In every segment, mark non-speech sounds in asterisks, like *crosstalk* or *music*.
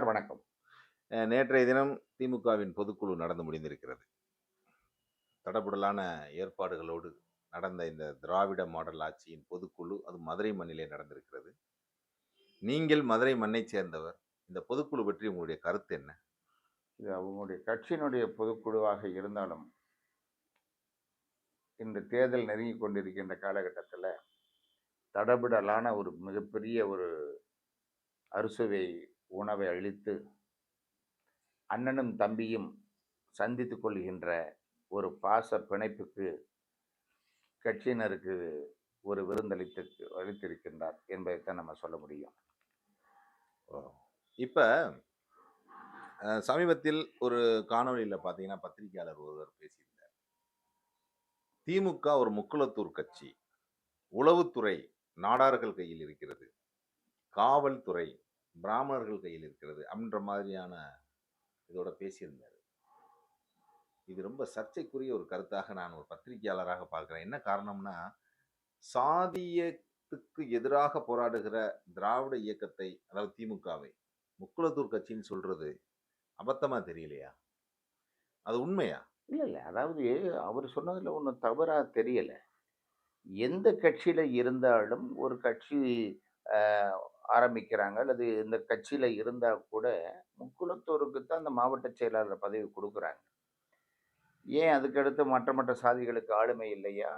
Sir வணக்கம். நேற்றைய தினம் திமுகவின் பொதுக்குழு நடந்து முடிந்திருக்கிறது. தடபுடலான ஏற்பாடுகளோடு நடந்த இந்த திராவிட மாடல் ஆட்சியின் பொதுக்குழு அது மதுரை மண்ணிலே நடந்திருக்கிறது. நீங்கள் மதுரை மண்ணைச் சேர்ந்தவர் இந்த பொதுக்குழு பற்றி உங்களுடைய கருத்து என்ன? இது அவங்களுடைய கட்சியினுடைய பொதுக்குழுவாக இருந்தாலும் இந்த தேர்தல் நெருங்கி கொண்டிருக்கின்ற காலகட்டத்தில் தடபுடலான ஒரு மிகப்பெரிய ஒரு அறுசுவை உணவை அளித்து அண்ணனும் தம்பியும் சந்தித்து கொள்கின்ற ஒரு பாச பிணைப்புக்கு கட்சியினருக்கு ஒரு விருந்தளித்து அளித்திருக்கின்றார் என்பதைத்தான் நம்ம சொல்ல முடியும். இப்போ சமீபத்தில் ஒரு காணொலியில் பார்த்தீங்கன்னா பத்திரிகையாளர் ஒருவர் பேசியிருந்தார். திமுக ஒரு முக்குளத்தூர் கட்சி உளவுத்துறை நாடார்கள் கையில் இருக்கிறது காவல்துறை பிராமணர்கள் கையில் இருக்கிறது அப்படின்ற மாதிரியான இதோட பேசியிருந்தார். இது ரொம்ப சர்ச்சைக்குரிய ஒரு கருத்தாக நான் ஒரு பத்திரிகையாளராக பார்க்குறேன். என்ன காரணம்னா சாதியத்துக்கு எதிராக போராடுகிற திராவிட இயக்கத்தை அதாவது திமுகவை முக்குளத்தூர் கட்சின்னு சொல்றது அபத்தமா தெரியலையா? அது உண்மையா? இல்லை இல்லை. அதாவது அவர் சொன்னதில் ஒன்றும் தவறாக தெரியலை. எந்த கட்சியில் இருந்தாலும் ஒரு கட்சி ஆரம்பிக்கிறாங்க. அல்லது இந்த கட்சியில் இருந்தால் கூட முக்குளத்தோருக்கு தான் அந்த மாவட்ட செயலாளர் பதவி கொடுக்குறாங்க. ஏன் அதுக்கடுத்து மற்ற மற்ற சாதிகளுக்கு ஆளுமை இல்லையா?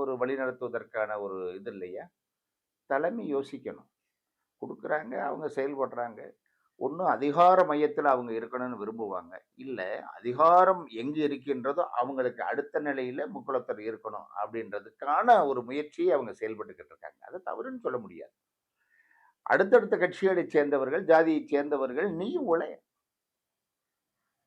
ஒரு வழிநடத்துவதற்கான ஒரு இது இல்லையா? தலைமை யோசிக்கணும். கொடுக்குறாங்க அவங்க செயல்படுறாங்க. ஒன்றும் அதிகார மையத்தில் அவங்க இருக்கணும்னு விரும்புவாங்க. இல்லை அதிகாரம் எங்கு இருக்கின்றதோ அவங்களுக்கு அடுத்த நிலையில் முக்குளத்தர் இருக்கணும் அப்படின்றதுக்கான ஒரு முயற்சியை அவங்க செயல்பட்டுக்கிட்டு இருக்காங்க. அதை தவறுன்னு சொல்ல முடியாது. அடுத்தடுத்த கட்சிகளைச் சேர்ந்தவர்கள் ஜாதியைச் சேர்ந்தவர்கள் நீயும் உழைய.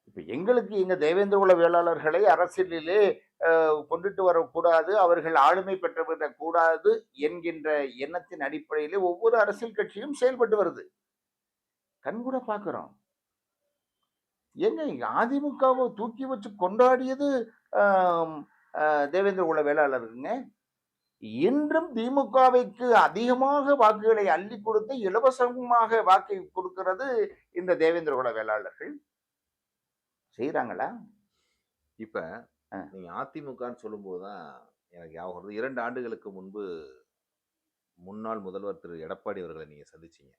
இப்போ எங்களுக்கு எங்க தேவேந்திரகுல வேளாளர்களை அரசியலிலே அஹ், கொண்டுட்டு வரக்கூடாது அவர்கள் ஆளுமை பெற்று கூடாது என்கின்ற எண்ணத்தின் அடிப்படையிலே ஒவ்வொரு அரசியல் கட்சியும் செயல்பட்டு வருது. கண்கூட பார்க்குறோம். ஏங்க அதிமுகவை தூக்கி வச்சு கொண்டாடியது ஆம், ஆஹ், தேவேந்திர குல வேளாளருங்க? இன்றும் திமுகவைக்கு அதிகமாக வாக்குகளை அள்ளி கொடுத்து இலவசமாக வாக்கை கொடுக்கிறது இந்த தேவேந்திர குல வேளாளர்கள். செய்கிறாங்களா இப்ப. நீங்க அதிமுகன்னு சொல்லும்போது தான் எனக்கு ஞாபகம் வருது. இரண்டு ஆண்டுகளுக்கு முன்பு முன்னாள் முதல்வர் திரு. எடப்பாடி அவர்களை நீங்க சந்திச்சீங்க.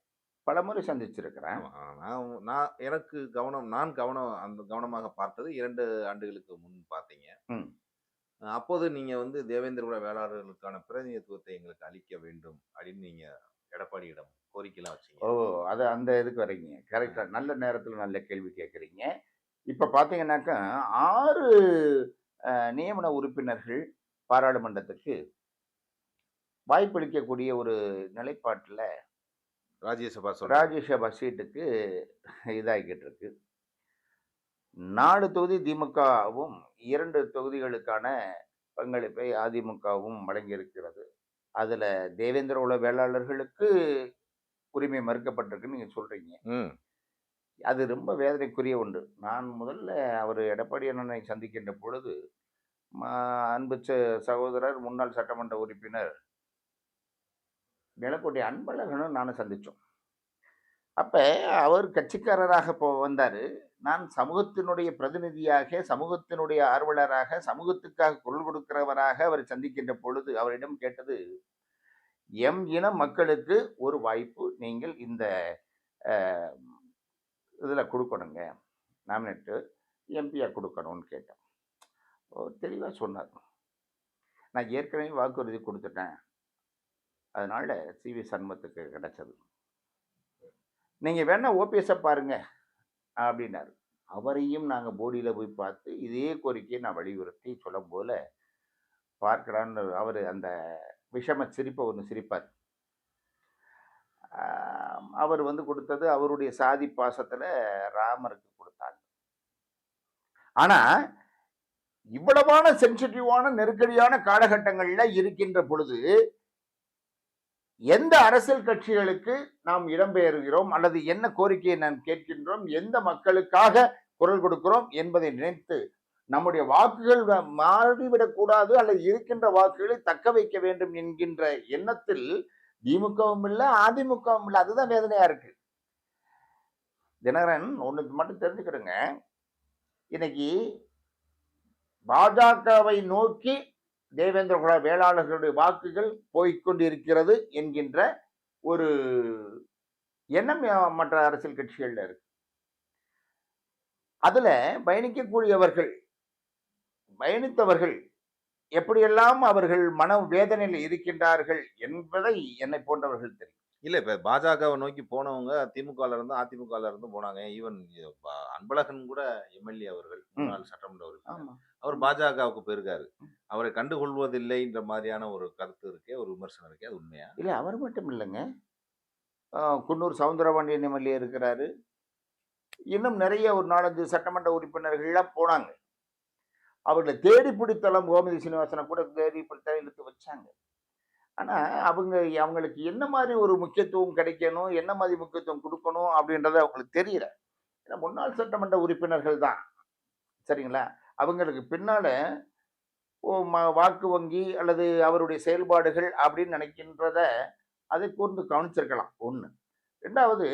பலமுறை சந்திச்சிருக்கிறேன். நான் நான் எனக்கு கவனம் நான் கவனம் அந்த கவனமாக பார்த்தது இரண்டு ஆண்டுகளுக்கு முன் பார்த்தீங்க. அப்போது நீங்க வந்து தேவேந்திர குல வேளாளர்களுக்கான பிரதிநிதித்துவத்தை எங்களுக்கு அளிக்க வேண்டும் அப்படின்னு நீங்க எடப்பாடியிடம் கோரிக்கைலாம் ஓ வச்சீங்க அது அந்த இதுக்கு வரீங்க. கரெக்டாக நல்ல நேரத்தில் நல்ல கேள்வி கேட்குறீங்க. இப்போ பார்த்தீங்கன்னாக்கா ஆறு நியமன உறுப்பினர்கள் பாராளுமன்றத்துக்கு வாய்ப்பளிக்கக்கூடிய ஒரு நிலைப்பாட்டில் ராஜ்யசபா ராஜ்யசபா சீட்டுக்கு இதாகிக்கிட்டு இருக்கு. நாலு தொகுதி திமுகவும் இரண்டு தொகுதிகளுக்கான பங்களிப்பை அதிமுகவும் வழங்கியிருக்கிறது. அதில் தேவேந்திர உல வேளாளர்களுக்கு உரிமை மறுக்கப்பட்டிருக்குன்னு நீங்கள் சொல்கிறீங்க அது ரொம்ப வேதனைக்குரிய ஒன்று. நான் முதல்ல அவர் எடப்பாடி அண்ணனை சந்திக்கின்ற பொழுது அன்பு சகோதரர் முன்னாள் சட்டமன்ற உறுப்பினர் நிலக்கோட்டை அன்பழகனும் நானும் சந்தித்தோம் அப்போ அவர் கட்சிக்காரராக போ வந்தார். நான் சமூகத்தினுடைய பிரதிநிதியாக சமூகத்தினுடைய ஆர்வலராக சமூகத்துக்காக குரல் கொடுக்கிறவராக அவர் சந்திக்கின்ற பொழுது அவரிடம் கேட்டது எம் இன மக்களுக்கு ஒரு வாய்ப்பு நீங்கள் இந்த இதில் கொடுக்கணுங்க. நாமினேட்டு எம்பியாக கொடுக்கணும்னு கேட்டேன். தெளிவாக சொன்னார். நான் ஏற்கனவே வாக்குறுதி கொடுத்துட்டேன். அதனால் சிவி சண்முகத்துக்கு கிடச்சது. நீங்கள் வேணால் ஓபிஎஸ்ஸை பாருங்கள் அப்படின்னாரு. அவரையும் நாங்கள் போடியில் போய் பார்த்து இதே கோரிக்கையை நான் வலியுறுத்தி சொல்லும் போல் பார்க்கலான்னு அவர் அந்த விஷம சிரிப்பை ஒன்று சிரிப்பார். அவர் வந்து கொடுத்தது அவருடைய சாதி பாசத்தில் ராமருக்கு கொடுத்தாங்க. ஆனால் இவ்வளவான சென்சிட்டிவான நெருக்கடியான காலகட்டங்களில் இருக்கின்ற பொழுது எந்த அரசியல் கட்சிகளுக்கு நாம் இடம்பெயர்கிறோம் அல்லது என்ன கோரிக்கையை நாம் கேட்கின்றோம் எந்த மக்களுக்காக குரல் கொடுக்கிறோம் என்பதை நினைத்து நம்முடைய வாக்குகள் மாறிவிடக்கூடாது அல்லது இருக்கின்ற வாக்குகளை தக்க வைக்க வேண்டும் என்கின்ற எண்ணத்தில் திமுகவும் இல்லை அதிமுகவும் இல்லை அதுதான் வேதனையா இருக்கு. தினகரன் ஒன்று மட்டும் தெரிஞ்சுக்கிடுங்க. இன்னைக்கு பாஜகவை நோக்கி தேவேந்திர குல வேளாளர்களுடைய வாக்குகள் போய்க்கொண்டிருக்கிறது என்கின்ற ஒரு எண்ணம் மற்ற அரசியல் கட்சிகள்ல இருக்கு. அதுல பயணிக்கக்கூடியவர்கள் பயணித்தவர்கள் எப்படியெல்லாம் அவர்கள் மன வேதனையில் இருக்கின்றார்கள் என்பதை என்னை போன்றவர்கள் தெரியும் இல்ல இப்ப பாஜகவை நோக்கி போனவங்க திமுகல இருந்து அதிமுகல இருந்து போனாங்க. ஈவன் அன்பழகன் கூட எம்எல்ஏ அவர்கள் முன்னாள் சட்டமன்ற உறுப்பினர். அவர் பாஜகவுக்கு போயிருக்காரு. அவரை கண்டுகொள்வதில்லைன்ற மாதிரியான ஒரு கருத்து இருக்கே ஒரு விமர்சனம் இருக்கே அது உண்மையா? இல்லை அவர் மட்டும் இல்லைங்க. குன்னூர் சவுந்தரபாண்டியன் எம்எல்ஏ இருக்கிறாரு. இன்னும் நிறைய ஒரு நாலஞ்சு சட்டமன்ற உறுப்பினர்கள்லாம் போனாங்க. அவர்களை தேடி பிடித்தளம் கோமதி சீனிவாசனை கூட தேடி பிடித்தளம் இழுத்து வச்சாங்க. ஆனால் அவங்க அவங்களுக்கு என்ன மாதிரி ஒரு முக்கியத்துவம் கிடைக்கணும் என்ன மாதிரி முக்கியத்துவம் கொடுக்கணும் அப்படின்றது அவங்களுக்கு தெரியல. ஏன்னா முன்னாள் சட்டமன்ற உறுப்பினர்கள் தான். சரிங்களா? அவங்களுக்கு பின்னால் வாக்கு வங்கி அல்லது அவருடைய செயல்பாடுகள் அப்படின்னு நினைக்கின்றத அதை கூர்ந்து கவனிச்சிருக்கலாம். ஒன்று ரெண்டாவது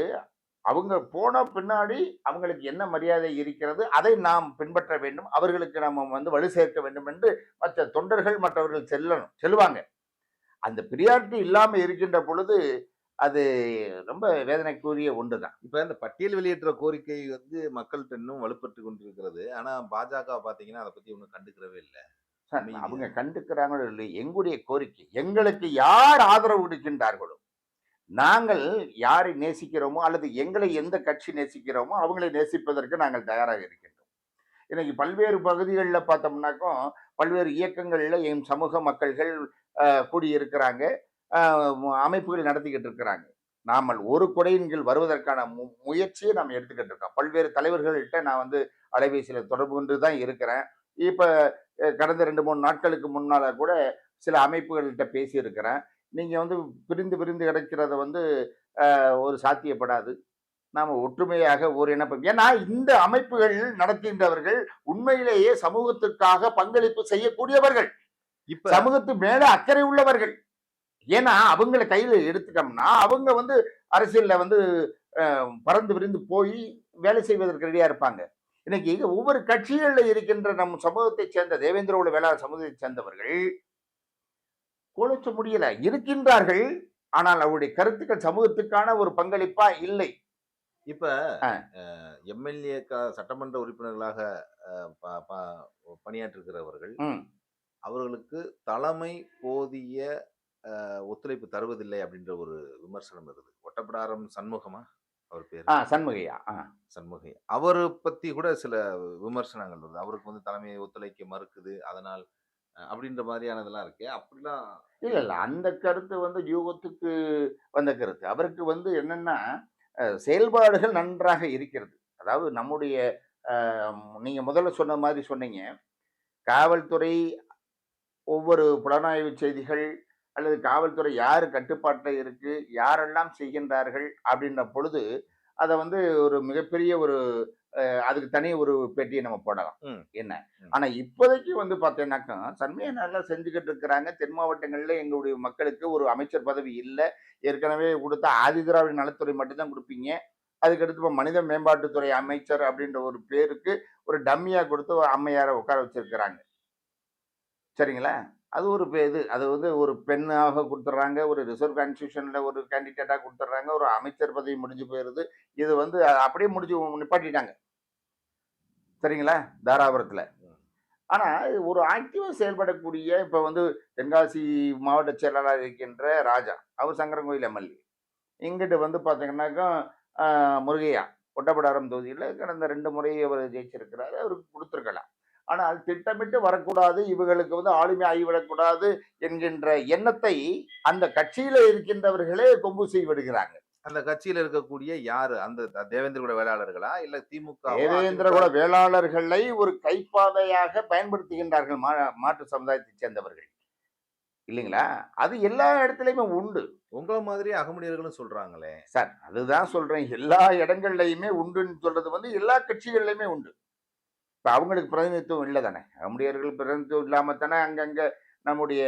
அவங்க போன பின்னாடி அவங்களுக்கு என்ன மரியாதை இருக்கிறது அதை நாம் பின்பற்ற வேண்டும். அவர்களுக்கு நாம் வந்து வலு சேர்க்க வேண்டும் என்று மற்ற தொண்டர்கள் மற்றவர்கள் செல்லணும் செல்வாங்க. அந்த பிரியாரிட்டி இல்லாமல் இருக்கின்ற பொழுது அது ரொம்ப வேதனைக்குரிய ஒன்று தான் இப்ப இந்த பட்டியல் வெளியேற்ற கோரிக்கை வந்து மக்கள்கிட்ட இன்னும் வலுப்பட்டு கொண்டிருக்கிறது. ஆனா பாஜக பாத்தீங்கன்னா அதை பத்தி ஒன்றும் கண்டுக்கிறவே இல்லை. அவங்க கண்டுக்கிறாங்களோ இல்லை எங்களுடைய கோரிக்கை எங்களுக்கு யார் ஆதரவு கொடுக்கின்றார்களோ நாங்கள் யாரை நேசிக்கிறோமோ அல்லது எங்களை எந்த கட்சி நேசிக்கிறோமோ அவங்களை நேசிப்பதற்கு நாங்கள் தயாராக இருக்கின்றோம். இன்னைக்கு பல்வேறு பகுதிகளில் பார்த்தோம்னாக்கும் பல்வேறு இயக்கங்களில் என் சமூக மக்கள்கள் கூடியிருக்கிறாங்க. அமைப்புகள் நடத்திக்கிட்டு இருக்கிறாங்க. நாமல் ஒரு குடையின் கீழ் வருவதற்கான மு முயற்சியை நாம் எடுத்துக்கிட்டு இருக்கோம். பல்வேறு தலைவர்கள்ட்ட நான் வந்து அலைபேசியில் தொடர்பு கொண்டு தான் இருக்கிறேன். இப்போ கடந்த ரெண்டு மூணு நாட்களுக்கு முன்னால கூட சில அமைப்புகள்கிட்ட பேசியிருக்கிறேன். நீங்கள் வந்து பிரிந்து பிரிந்து கிடைக்கிறத வந்து ஒரு சாத்தியப்படாது. நாம் ஒற்றுமையாக ஒரு இணைப்போம் ஏன்னா இந்த அமைப்புகள் நடத்துகின்றவர்கள் உண்மையிலேயே சமூகத்திற்காக பங்களிப்பு செய்யக்கூடியவர்கள். இப்ப சமூகத்து மேல அக்கறை உள்ளவர்கள். ஏன்னா அவங்கள கையில எடுத்துட்டோம்னா அவங்க வந்து அரசியல்ல வந்து பறந்து விரிந்து போய் வேலை செய்வதற்கு ரெடியா இருப்பாங்க இன்னைக்கு ஒவ்வொரு கட்சிகளில் இருக்கின்ற நம் சமூகத்தைச் சேர்ந்த தேவேந்திர உள்ள வேளாண் சமூகத்தைச் சேர்ந்தவர்கள் கோலச்ச முடியல இருக்கின்றார்கள் ஆனால் அவருடைய கருத்துக்கள் சமூகத்துக்கான ஒரு பங்களிப்பா இல்லை இப்ப. எம்எல்ஏ சட்டமன்ற உறுப்பினர்களாக பணியாற்றுகிறவர்கள். அவர்களுக்கு தலைமை போதிய ஒத்துழைப்பு தருவதில்லை அப்படின்ற ஒரு விமர்சனம் இருக்குது ஒட்டப்பிடாரம் சண்முகமா? அவர் பேர். ஆ சண்முகையா? ஆ. சண்முகை. அவரை பத்தி கூட சில விமர்சனங்கள் வருது. அவருக்கு வந்து தலைமையை ஒத்துழைக்க மறுக்குது. அதனால் அப்படின்ற மாதிரியானதெல்லாம் இருக்கு. அப்படிலாம் இல்ல இல்ல. அந்த கருத்து வந்து யூகத்துக்கு வந்த கருத்து. அவருக்கு வந்து என்னன்னா செயல்பாடுகள் நன்றாக இருக்கிறது. அதாவது நம்முடைய அஹ், நீங்க முதல்ல சொன்ன மாதிரி சொன்னீங்க. காவல்துறை ஒவ்வொரு புலனாய்வு செய்திகள் அல்லது காவல்துறை யார் கட்டுப்பாட்டில் இருக்கு யாரெல்லாம் செய்கின்றார்கள் அப்படின்ற பொழுது அதை வந்து ஒரு மிகப்பெரிய ஒரு அதுக்கு தனி ஒரு பெட்டியை நம்ம போடலாம். என்ன. ஆனா இப்போதைக்கு வந்து பார்த்தீங்கன்னாக்கா சன்மையை நல்லா செஞ்சுக்கிட்டு இருக்கிறாங்க. தென் மாவட்டங்களில் எங்களுடைய மக்களுக்கு ஒரு அமைச்சர் பதவி இல்லை. ஏற்கனவே கொடுத்த ஆதிதிராவிட நலத்துறை மட்டும்தான் கொடுப்பீங்க. அதுக்கடுத்து இப்போ மனித மேம்பாட்டுத்துறை அமைச்சர் அப்படின்ற ஒரு பேருக்கு ஒரு டம்மியாக கொடுத்து ஒரு அம்மையாரை உட்கார வச்சிருக்கிறாங்க. சரிங்களா? அது ஒரு பே- இது அது வந்து ஒரு பெண்ணாக கொடுத்துட்றாங்க ஒரு ரிசர்வ் கான்ஸ்டியூஷனில் ஒரு கேண்டிடேட்டாக கொடுத்துட்றாங்க ஒரு அமைச்சர் பதவி முடிஞ்சு போயிடுது இது வந்து அப்படியே முடிஞ்சு நிப்பாட்டிட்டாங்க. சரிங்களா? தாராபுரத்தில். ஆனால் ஒரு ஆக்டிவாக செயல்படக்கூடிய இப்போ வந்து தென்காசி மாவட்ட செயலாளர் இருக்கின்ற ராஜா அவர் சங்கரங்கோயில் எம்எல்ஏ. இங்கிட்டு வந்து பார்த்தீங்கன்னாக்கா முருகையா ஒட்டப்படாரம் தொகுதியில் கடந்த ரெண்டு முறை அவர் ஜெயிச்சிருக்கிறாரு அவருக்கு கொடுத்துருக்கலாம். ஆனால் திட்டமிட்டு வரக்கூடாது இவர்களுக்கு வந்து ஆளுமை ஆகிவிடக்கூடாது என்கின்ற எண்ணத்தை அந்த கட்சியில் இருக்கின்றவர்களே கொம்பு செய்து விடுகிறாங்க. அந்த கட்சியில இருக்கக்கூடிய யாரு? அந்த த- தேவேந்திர குல வேளாளர்களா? இல்ல திமுக வா, தேவேந்திர அதிமுக? குல வேளாளர்களை ஒரு கைப்பாதையாக பயன்படுத்துகின்றார்கள் மாற்று சமுதாயத்தைச் சேர்ந்தவர்கள். இல்லைங்களா? அது எல்லா இடத்துலையுமே உண்டு. உங்கள மாதிரி அகமுடியர்களும் சொல்றாங்களே. சார் அதுதான் சொல்றேன். எல்லா இடங்கள்லையுமே உண்டுன்னு சொல்றது வந்து எல்லா கட்சிகள்லையுமே உண்டு. இப்போ அவங்களுக்கு பிரதிநிதித்துவம் இல்லை தானே. அமுடியர்கள் பிரதிநிதித்துவம் இல்லாமல் தானே அங்கங்கே நம்முடைய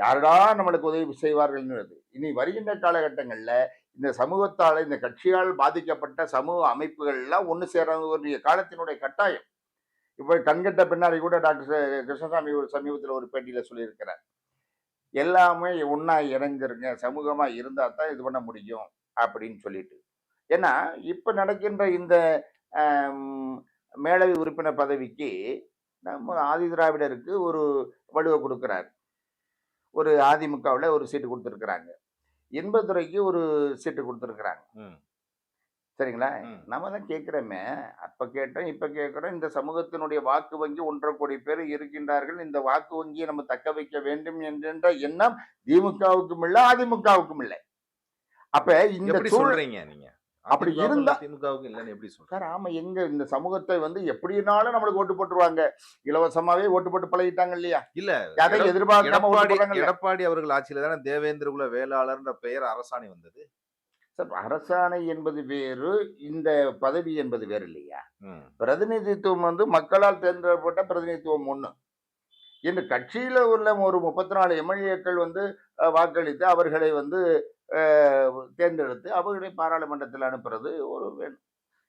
யாரடா நம்மளுக்கு உதவி செய்வார்கள்ங்கிறது. இனி வருகின்ற காலகட்டங்களில் இந்த சமூகத்தால் இந்த கட்சியால் பாதிக்கப்பட்ட சமூக அமைப்புகள்லாம் ஒன்று சேரக்கூடிய காலத்தினுடைய கட்டாயம். இப்போ கண்கட்ட பின்னாடி கூட டாக்டர் கிருஷ்ணசாமி ஒரு சமீபத்தில் ஒரு பேட்டியில் சொல்லியிருக்கிறார். எல்லாமே ஒன்றா இணைஞ்சிருங்க சமூகமாக இருந்தால் தான் இது பண்ண முடியும் அப்படின்னு சொல்லிட்டு. ஏன்னா இப்போ நடக்கின்ற இந்த மேலவை உறுப்பினர் பதவிக்கு நம்ம ஆதி திராவிடருக்கு ஒரு வலுவை கொடுக்குறார். ஒரு அதிமுகவில் ஒரு சீட்டு கொடுத்துருக்குறாங்க. இன்பதுரைக்கு ஒரு சீட்டு கொடுத்துருக்குறாங்க. சரிங்களா. நம்ம தான் கேட்குறோமே. அப்போ கேட்டோம் இப்போ கேட்குறோம். இந்த சமூகத்தினுடைய வாக்கு வங்கி ஒன்றரை கோடி பேர் இருக்கின்றார்கள். இந்த வாக்கு வங்கியை நம்ம தக்க வைக்க வேண்டும் என்கின்ற எண்ணம் திமுகவுக்கும் இல்லை அதிமுகவுக்கும் இல்லை. அப்ப இந்த சொல்றீங்க நீங்க? அப்படி இருந்தா- திமுகவுக்கு இல்லைன்னு எப்படி சொல்றீங்க சார் ஆமா எங்க இந்த சமூகத்தை வந்து எப்படினாலும் நம்மளுக்கு ஓட்டு போட்டுருவாங்க. இலவசமாவே ஓட்டு போட்டு பழகிட்டாங்க இல்லையா? இல்ல எடப்- எதிர்பார்க்காம எடப்பாடி அவர்கள் ஆட்சியில தானே தேவேந்திர குல வேளாளர்ன்ற பெயர் அரசாணை வந்தது. சார் அரசாணை என்பது வேறு இந்த பதவி என்பது வேறு இல்லையா. பிரதிநிதித்துவம் வந்து மக்களால் தேர்ந்தெடுக்கப்பட்ட பிரதிநிதித்துவம் ஒண்ணு. இந்த கட்சியில உள்ள ஒரு முப்பத்தி நாலு எம்எல்ஏக்கள் வந்து வாக்களித்து அவர்களை வந்து தேர்ந்தெடுத்து அவர்களை பாராளுமன்றத்தில் அனுப்புறது ஒரு வேணும்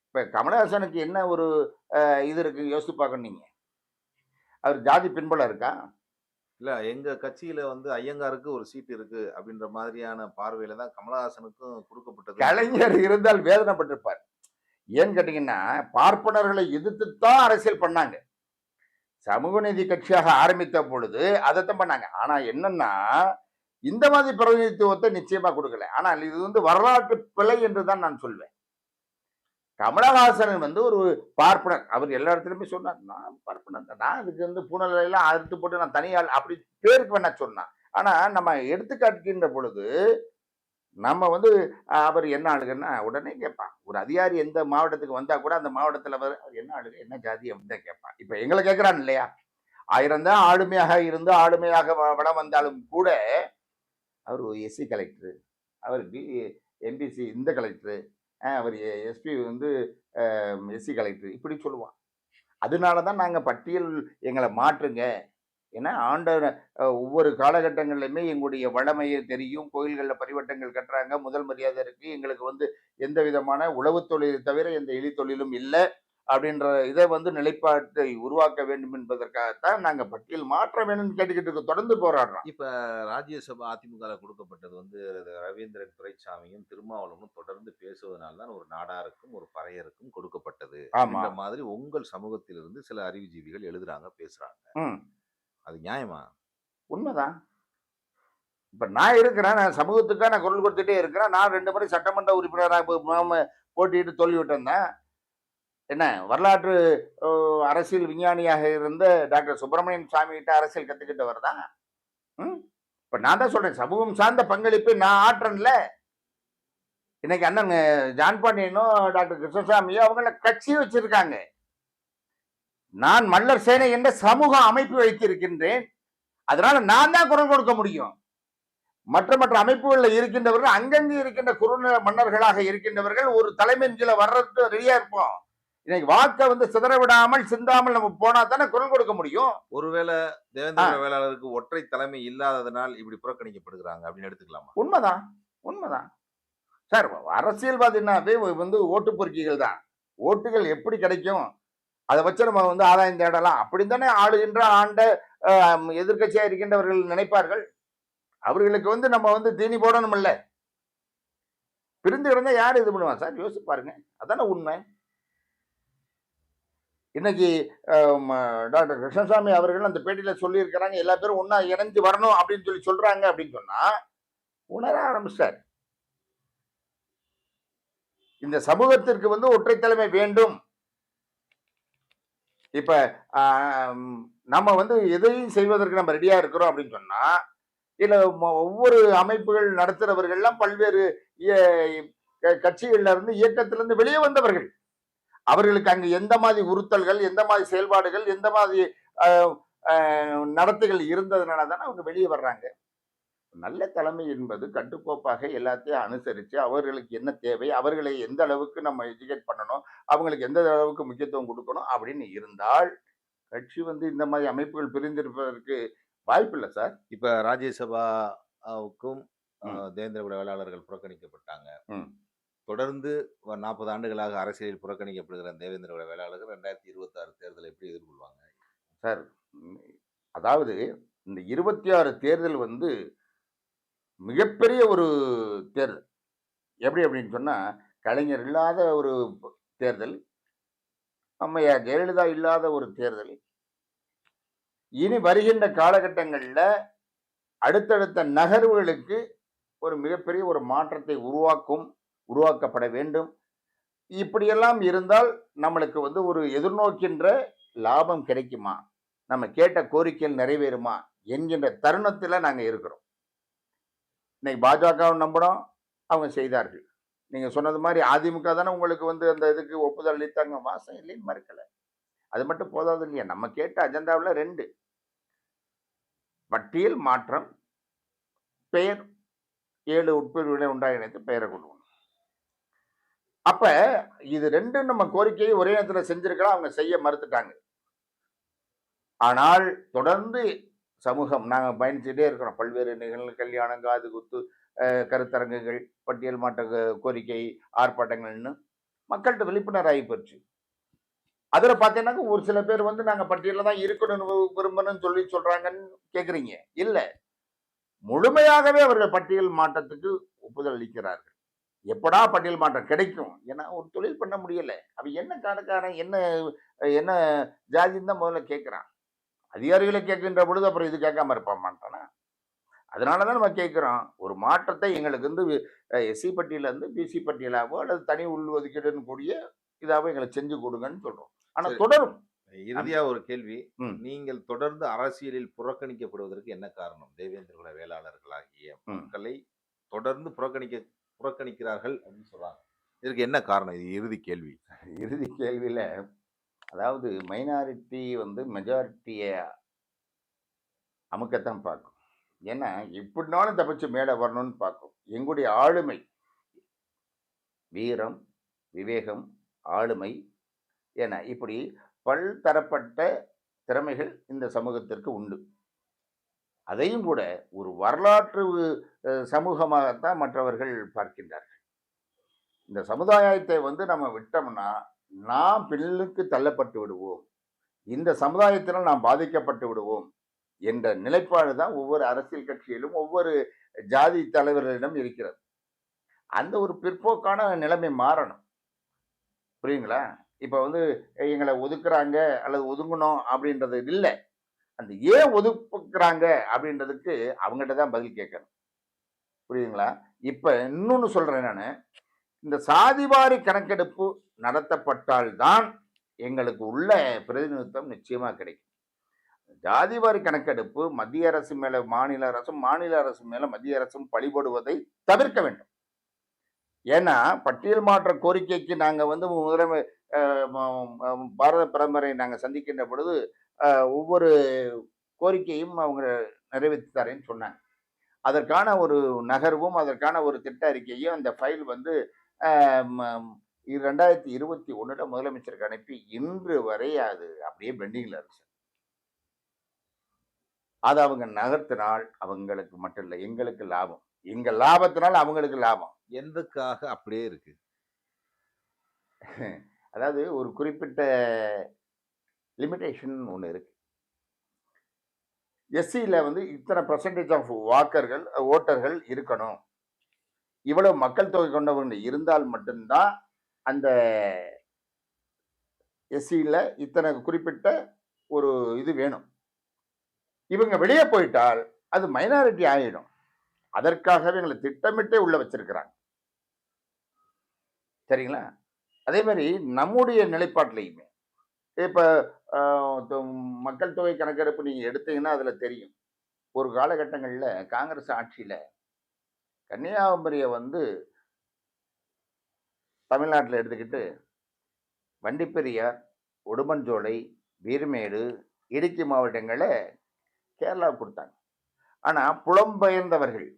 இப்ப கமலஹாசனுக்கு என்ன ஒரு இது இருக்கு யோசித்து பார்க்கணும் அவர் ஜாதி பின்புலம் இருக்கா? இல்ல எங்க கட்சியில வந்து ஐயங்காருக்கு ஒரு சீட் இருக்கு அப்படின்ற மாதிரியான பார்வையில தான் கமலஹாசனுக்கும் கொடுக்கப்பட்டது. கலைஞர் இருந்தால் வேதனைப்பட்டிருப்பார். ஏன்னு கேட்டீங்கன்னா பார்ப்பனர்களை எதிர்த்துத்தான் அரசியல் பண்ணாங்க. சமூக நீதி கட்சியாக ஆரம்பித்த பொழுது அதைத்தான் பண்ணாங்க. ஆனால் என்னன்னா இந்த மாதிரி பிரதிநிதித்துவத்தை நிச்சயமா கொடுக்கல. ஆனால் இது வந்து வரலாற்று பிழை என்று தான் நான் சொல்வேன். கமலஹாசன் வந்து ஒரு பார்ப்பனர். அவர் எல்லா இடத்துலையுமே சொன்னார் நான் பார்ப்பனர் நான் அதுக்கு வந்து பூனலையெல்லாம் அறுத்து போட்டு நான் தனியாள் அப்படி பேருக்கு வேணா சொன்னான் ஆனால் நம்ம எடுத்துக்காட்டுகின்ற பொழுது நம்ம வந்து அவர் என்ன ஆளுகன்னா உடனே கேட்பான். ஒரு அதிகாரி எந்த மாவட்டத்துக்கு வந்தா கூட அந்த மாவட்டத்தில் அவர் என்ன ஆளுக என்ன ஜாதி அப்படின்னு தான் கேட்பான். இப்போ எங்களை கேட்குறான் இல்லையா? ஆயிரம் தான் ஆளுமையாக இருந்து ஆளுமையாக வடம் வந்தாலும் கூட அவர் எஸ்சி கலெக்டர் அவர் பி எம்பிசி இந்த கலெக்டர் அவர் எஸ்பி வந்து எஸ்சி கலெக்டர் இப்படி சொல்லுவான். அதனால தான் நாங்கள் பட்டியல் எங்களை மாற்றுங்க. ஏன்னா ஆண்ட ஒவ்வொரு காலகட்டங்கள்லையுமே எங்களுடைய வளமையை தெரியும். கோயில்களில் பரிவட்டங்கள் கட்டுறாங்க. முதல் மரியாதை இருக்கு. எங்களுக்கு வந்து எந்த விதமான உழவு தொழில் தவிர எந்த எலி தொழிலும் இல்லை அப்படின்ற இதை வந்து நிலைப்பாட்டை உருவாக்க வேண்டும் என்பதற்காகத்தான் நாங்கள் பட்டியல் மாற்ற வேணும்னு கேட்டுக்கிட்டு இருக்கோம். தொடர்ந்து போராடுறோம். இப்ப ராஜ்யசபா அதிமுக கொடுக்கப்பட்டது வந்து ரவீந்திரன் துரைசாமியும் திருமாவளவனும் தொடர்ந்து பேசுவதனால தான் ஒரு நாடாருக்கும் ஒரு பறையருக்கும் கொடுக்கப்பட்டது அப்படின்ற மாதிரி உங்கள் சமூகத்திலிருந்து சில அறிவுஜீவிகள் எழுதுறாங்க பேசுறாங்க. அது நியாயமா? உண்மைதான். இப்போ நான் இருக்கிறேன் நான் சமூகத்துக்காக நான் குரல் கொடுத்துட்டே இருக்கிறேன். நான் ரெண்டு முறை சட்டமன்ற உறுப்பினராக போட்டிட்டு நாம தோல்வி என்ன? வரலாற்று அரசியல் விஞ்ஞானியாக இருந்த டாக்டர் சுப்பிரமணியன் சாமி கிட்ட அரசியல் கற்றுக்கிட்டவர் தான் ம்? இப்போ நான் தான் சொல்கிறேன் சமூகம் சார்ந்த பங்களிப்பு நான் ஆற்றன்ல. இன்னைக்கு அண்ணன் அஹ், ஜான் பாண்டியனும் டாக்டர் கிருஷ்ணசாமியும் அவங்கள கட்சி வச்சுருக்காங்க. நான் மல்லர் சேனை என்ற சமூக அமைப்பு வைத்திருக்கின்றேன். அதனால நான் தான் குரல் கொடுக்க முடியும். மற்ற மற்ற அமைப்புகளில் இருக்கின்றவர்கள் அங்கங்கே இருக்கின்ற குறுநில மன்னர்களாக இருக்கின்றவர்கள் ஒரு தலைமையின் கீழே வர்றதுக்கு ரெடியா இருப்போம். இன்னைக்கு வாக்கை வந்து சிதற விடாமல் சிந்தாமல் நம்ம போனா தானே குரல் கொடுக்க முடியும். ஒருவேளை தேவேந்திர வேளாளருக்கு ஒற்றை தலைமை இல்லாததனால் இப்படி புறக்கணிக்கப்படுகிறாங்க அப்படின்னு எடுத்துக்கலாமா? உண்மைதான் உண்மைதான். சார் அரசியல்வாதினாவே வந்து ஓட்டு பொறுக்கிகள் தான். ஓட்டுகள் எப்படி கிடைக்கும்? அதை வச்சு நம்ம வந்து ஆதாயம் தேடலாம். அப்படி தானே ஆளுகின்ற ஆண்ட எதிர்கட்சியாக இருக்கின்றவர்கள் நினைப்பார்கள்? அவர்களுக்கு வந்து நம்ம வந்து தீனி போடணும் இல்லை பிரிந்து கிடந்தால் யார் இது பண்ணுவான் சார் யோசிச்சு பாருங்க. அதானே உண்மை. இன்னைக்கு டாக்டர் கிருஷ்ணசாமி அவர்கள் அந்த பேட்டியில் சொல்லியிருக்கிறாங்க எல்லா பேரும் ஒன்றா இணைஞ்சு வரணும் அப்படின்னு சொல்லி சொல்கிறாங்க அப்படின்னு சொன்னால் உணர ஆரம்பிச்சார் இந்த சமூகத்திற்கு வந்து ஒற்றை தலைமை வேண்டும். இப்போ நம்ம வந்து எதையும் செய்வதற்கு நம்ம ரெடியாக இருக்கிறோம் அப்படின்னு சொன்னால் இல்லை ஒவ்வொரு அமைப்புகள் நடத்துகிறவர்கள்லாம் பல்வேறு இய- க- இயக்கத்திலிருந்து வெளியே வந்தவர்கள். அவர்களுக்கு அங்கு எந்த மாதிரி உறுத்தல்கள் எந்த மாதிரி செயல்பாடுகள் எந்த மாதிரி நடத்தைகள் இருந்ததுனால தானே அவங்க வெளியே வர்றாங்க. நல்ல தலைமை என்பது கட்டுக்கோப்பாக எல்லாத்தையும் அனுசரித்து அவர்களுக்கு என்ன தேவை அவர்களை எந்த அளவுக்கு நம்ம எஜுகேட் பண்ணணும் அவங்களுக்கு எந்த அளவுக்கு முக்கியத்துவம் கொடுக்கணும் அப்படின்னு இருந்தால் கட்சி வந்து இந்த மாதிரி அமைப்புகள் பிரிந்திருப்பதற்கு வாய்ப்பு இல்லை சார். இப்ப ராஜ்யசபாவுக்கும் தேவேந்திர குல வேளாளர்கள் புறக்கணிக்கப்பட்டாங்க. தொடர்ந்து நாற்பது ஆண்டுகளாக அரசியலில் புறக்கணிக்கப்படுகிற தேவேந்திர குல வேளாளர்கள் ரெண்டாயிரத்தி இருபத்தி ஆறு தேர்தலை எப்படி எதிர்கொள்வாங்க? சார் அதாவது இந்த இருபத்தி ஆறு தேர்தல் வந்து மிகப்பெரிய ஒரு தேர்தல். எப்படி அப்படின்னு சொன்னால் கலைஞர் இல்லாத ஒரு தேர்தல் அம்மையார் ஜெயலலிதா இல்லாத ஒரு தேர்தல். இனி வருகின்ற காலகட்டங்களில் அடுத்தடுத்த நகர்வுகளுக்கு ஒரு மிகப்பெரிய ஒரு மாற்றத்தை உருவாக்கும் உருவாக்கப்பட வேண்டும். இப்படியெல்லாம் இருந்தால் நம்மளுக்கு வந்து ஒரு எதிர்நோக்கின்ற லாபம் கிடைக்குமா? நம்ம கேட்ட கோரிக்கைகள் நிறைவேறுமா? என்கின்ற தருணத்தில் நாங்கள் இருக்கிறோம். இன்னைக்கு பாஜகவும் நம்பணும் அவங்க செய்தார்கள். நீங்கள் சொன்னது மாதிரி அதிமுக தானே உங்களுக்கு வந்து அந்த இதுக்கு ஒப்புதல் அளித்தாங்க. வாசம் இல்லைன்னு மறுக்கலை. அது மட்டும் போதாது இல்லையா? நம்ம கேட்ட அஜெண்டாவில் ரெண்டு. பட்டியல் மாற்றம் பெயர் ஏழு உட்பிரிவுகளை உண்டாக இணைத்து பெயரை கொண்டு அப்ப இது ரெண்டும் நம்ம கோரிக்கையை ஒரே நேரத்தில் செஞ்சிருக்கலாம். அவங்க செய்ய மறுத்துட்டாங்க. ஆனால் தொடர்ந்து சமூகம். நாங்கள் பயணிச்சுட்டே இருக்கிறோம். பல்வேறு நிகழ்வு கல்யாணம் காது குத்து கருத்தரங்குகள் பட்டியல் மாற்ற கோரிக்கை ஆர்ப்பாட்டங்கள்னு மக்கள்கிட்ட விழிப்புணர்வு ஆகி போச்சு. அதில் பார்த்தீங்கன்னா ஒரு சில பேர் வந்து நாங்கள் பட்டியலில் தான் இருக்கணும்னு விரும்பணும்னு சொல்லி சொல்கிறாங்கன்னு கேட்குறீங்க இல்லை. முழுமையாகவே அவர்கள் பட்டியல் மாற்றத்துக்கு ஒப்புதல் அளிக்கிறார்கள். எப்படா பட்டியல் மாற்றம் கிடைக்கும்? ஏன்னா ஒரு தொழில் பண்ண முடியலை. அவன் என்ன கணக்காரன் என்ன என்ன ஜாதின்னு தான் முதல்ல கேட்குறான் அதிகாரிகளை கேட்கின்ற பொழுது அப்புறம் இது கேட்காம இருப்ப மாட்டானா அதனால தான் நம்ம கேட்குறோம். ஒரு மாற்றத்தை எங்களுக்கு வந்து எஸ்சி பட்டியலேருந்து பிசி பட்டியலாகவோ அல்லது தனி உள்ஒதுக்கீடுன்னு கூடிய இதாகவோ எங்களுக்கு செஞ்சு கொடுங்கன்னு சொல்கிறோம் ஆனால். தொடரும். இறுதியா ஒரு கேள்வி. நீங்கள் தொடர்ந்து அரசியலில் புறக்கணிக்கப்படுவதற்கு என்ன காரணம்? தேவேந்திர குல வேளாளர்களாகிய. மக்களை தொடர்ந்து புறக்கணிக்க புறக்கணிக்கிறார்கள் அப்படின்னு சொல்றாங்க. இதற்கு என்ன காரணம்? இது இறுதி கேள்வி. இறுதி கேள்வியில் அதாவது மைனாரிட்டி வந்து மெஜாரிட்டியை அமுக்கத்தான் பார்க்கும். ஏன்னா எப்படினாலும் தப்பிச்சு மேலே வரணும்னு பார்க்கும். எங்களுடைய ஆளுமை வீரம் விவேகம் ஆளுமை. என இப்படி பல்தரப்பட்ட திறமைகள் இந்த சமூகத்திற்கு உண்டு. அதையும் கூட ஒரு வரலாற்று சமூகமாகத்தான் மற்றவர்கள் பார்க்கின்றார்கள். இந்த சமுதாயத்தை வந்து நம்ம விட்டோம்னா நாம் பின்னுக்கு தள்ளப்பட்டு விடுவோம். இந்த சமுதாயத்தினால் நாம் பாதிக்கப்பட்டு விடுவோம் என்ற நிலைப்பாடு தான் ஒவ்வொரு அரசியல் கட்சியிலும் ஒவ்வொரு ஜாதி தலைவர்களிடம் இருக்கிறது. அந்த ஒரு பிற்போக்கான நிலைமை மாறணும். புரியுங்களா? இப்போ வந்து எங்களை ஒதுக்குறாங்க அல்லது ஒதுங்கணும் அப்படின்றது இல்லை. அந்த ஏன் ஒதுக்குறாங்க அப்படின்றதுக்கு அவங்ககிட்ட தான் பதில் கேட்கணும். புரியுதுங்களா? இப்போ இன்னொன்று சொல்கிறேன் நான். இந்த சாதிவாரி கணக்கெடுப்பு நடத்தப்பட்டால்தான் எங்களுக்கு உள்ள பிரதிநிதித்துவம் நிச்சயமாக கிடைக்கும். ஜாதிவாரி கணக்கெடுப்பு மத்திய அரசு மேலே மாநில அரசும் மாநில அரசு மேலே மத்திய அரசும் பழிபடுவதை தவிர்க்க வேண்டும். ஏன்னா பட்டியல் மாற்ற கோரிக்கைக்கு நாங்கள் வந்து முதலமை பாரத பிரதமரை நாங்கள் சந்திக்கின்ற பொழுது ஒவ்வொரு கோரிக்கையும் அவங்க நிறைவேற்றி தரேன்னு சொன்னாங்க. அதற்கான ஒரு நகர்வும் அதற்கான ஒரு திட்ட அறிக்கையும் அந்த ஃபைல் வந்து ரெண்டாயிரத்தி இருபத்தி ஒண்ணுல முதலமைச்சருக்கு அனுப்பி இன்று வரை அது அப்படியே பெண்டிங்ல இருக்கு அதை அவங்க நகர்த்தினால் அவங்களுக்கு மட்டும் இல்லை எங்களுக்கு லாபம். எங்க லாபத்தினால் அவங்களுக்கு லாபம். எதுக்காக அப்படியே இருக்கு? *laughs* அதாவது ஒரு குறிப்பிட்ட லிமிடேஷன் ஒன்று இருக்கு. எஸ்சியில் வந்து இத்தனை பர்சன்டேஜ் ஆஃப் வாக்கர்கள் ஓட்டர்கள் இருக்கணும். இவ்வளவு மக்கள் தொகை கொண்டவங்க இருந்தால் மட்டும்தான் அந்த எஸ்சியில் இத்தனை குறிப்பிட்ட ஒரு இது வேணும். இவங்க வெளியே போயிட்டால் அது மைனாரிட்டி ஆயிடும். அதற்காகவே எங்களை திட்டமிட்டே உள்ள வச்சிருக்கிறாங்க. சரிங்களா? அதே மாதிரி நம்முடைய நிலைப்பாட்டிலையுமே இப்போ மக்கள் தொகை கணக்கெடுப்பு நீங்கள் எடுத்தீங்கன்னா அதில் தெரியும். ஒரு காலகட்டங்களில் காங்கிரஸ் ஆட்சியில் கன்னியாகுமரியை வந்து தமிழ்நாட்டில் எடுத்துக்கிட்டு வண்டிப்பெரியார் உடுமஞ்சோலை வீர்மேடு இடுக்கி மாவட்டங்களை கேரளாவுக்கு கொடுத்தாங்க. ஆனால் புலம்பெயர்ந்தவர்கள்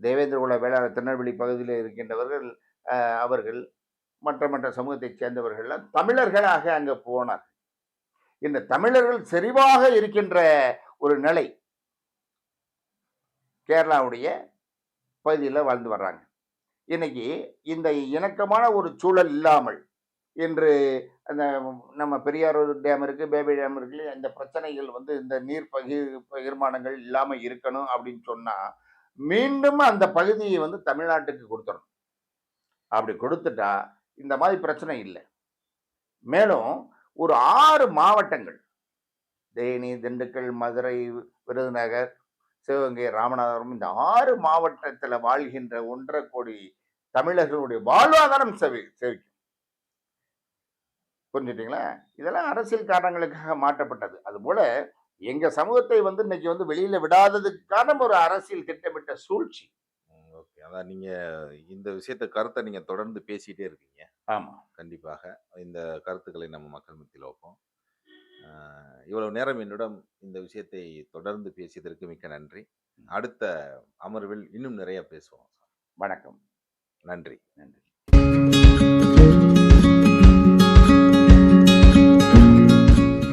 தேவேந்திர குல வேளாண் திருநெல்வேலி பகுதியில் இருக்கின்றவர்கள் அவர்கள் மற்ற மற்ற சமூகத்தைச் சேர்ந்தவர்கள்லாம் தமிழர்களாக அங்கே போனார் இந்த தமிழர்கள் செறிவாக இருக்கின்ற ஒரு நிலை கேரளாவுடைய பகுதியில் வாழ்ந்து வர்றாங்க. இன்னைக்கு இந்த இணக்கமான ஒரு சூழல் இல்லாமல் இன்று அந்த நம்ம பெரியார் டேம் இருக்குது பேபி டேம் இருக்குது அந்த இந்த பிரச்சனைகள் வந்து இந்த நீர் பகிர் பகிர்மானங்கள் இல்லாமல் இருக்கணும் அப்படின்னு சொன்னால் மீண்டும் அந்த பகுதியை வந்து தமிழ்நாட்டுக்கு கொடுத்துடணும். அப்படி கொடுத்துட்டா இந்த மாதிரி பிரச்சனை இல்லை. மேலும் ஒரு ஆறு மாவட்டங்கள் தேனி திண்டுக்கல் மதுரை விருதுநகர் சிவகங்கை ராமநாதபுரம் இந்த ஆறு மாவட்டத்தில் வாழ்கின்ற ஒன்றரை கோடி தமிழர்களுடைய வாழ்வாதாரம் செவி செவிக்கும். புரிஞ்சுட்டீங்களா? இதெல்லாம் அரசியல் காரணங்களுக்காக மாற்றப்பட்டது. அதுபோல எங்க சமூகத்தை வந்து இன்னைக்கு வந்து வெளியில விடாததுக்கு காரணம் ஒரு அரசியல் திட்டமிட்ட சூழ்ச்சி. ஓகே. அதான் நீங்க இந்த விஷயத்த கருத்தை நீங்க தொடர்ந்து பேசிட்டே இருக்கீங்க. ஆமா. கண்டிப்பாக. இந்த கருத்துக்களை நம்ம மக்கள் மத்தியில் வைப்போம். இவ்வளவு நேரம் என்னிடம் இந்த விஷயத்தை தொடர்ந்து பேசியதற்கு மிக்க நன்றி. அடுத்த அமர்வில் இன்னும் நிறைய பேசுவோம். வணக்கம். நன்றி. நன்றி.